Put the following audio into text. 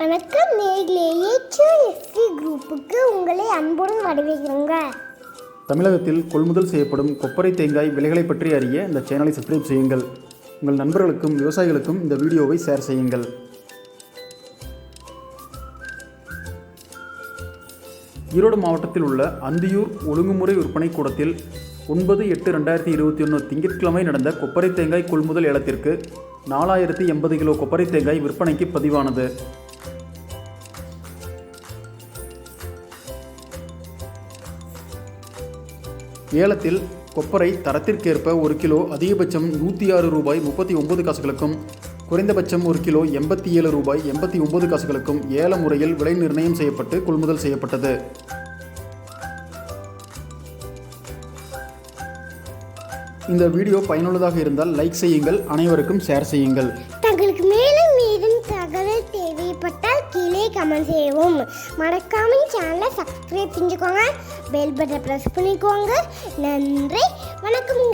வணக்கம் குரூப்புக்கு உங்களை அன்புடன் வரவேற்கிறோங்க. தமிழகத்தில் கொள்முதல் செய்யப்படும் கொப்பரை தேங்காய் விலைகளை பற்றி அறிய இந்த சேனலை சப்ஸ்கிரைப் செய்யுங்கள். உங்கள் நண்பர்களுக்கும் விவசாயிகளுக்கும் இந்த வீடியோவை ஷேர் செய்யுங்கள். ஈரோடு மாவட்டத்தில் உள்ள அந்தியூர் ஒழுங்குமுறை விற்பனை கூடத்தில் ஒன்பது எட்டு ரெண்டாயிரத்தி இருபத்தி ஒன்று திங்கட்கிழமை நடந்த கொப்பரை தேங்காய் கொள்முதல் ஏலத்திற்கு நாலாயிரத்தி எண்பது கிலோ கொப்பரை தேங்காய் விற்பனைக்கு பதிவானது. ஏலத்தில் கொப்பரை தரத்திற்கேற்ப ஒரு கிலோ அதிகபட்சம் நூற்றி ஆறு ரூபாய் முப்பத்தி ஒன்பது காசுகளுக்கும் குறைந்தபட்சம் ஒரு கிலோ எண்பத்தி ஏழு ரூபாய் எண்பத்தி ஒன்பது காசுகளுக்கும் ஏல முறையில் விலை நிர்ணயம் செய்யப்பட்டு கொள்முதல் செய்யப்பட்டது. இந்த வீடியோ பயனுள்ளதாக இருந்தால் லைக் செய்யுங்கள் அனைவருக்கும் ஷேர் செய்யுங்கள். கமெண்ட் செய்யவும் மறக்காம சேனலை சப்ஸ்கிரைப் செஞ்சுக்கோங்க. பெல் பட்டனை ப்ரெஸ் பண்ணிக்கோங்க. நன்றி. வணக்கம்.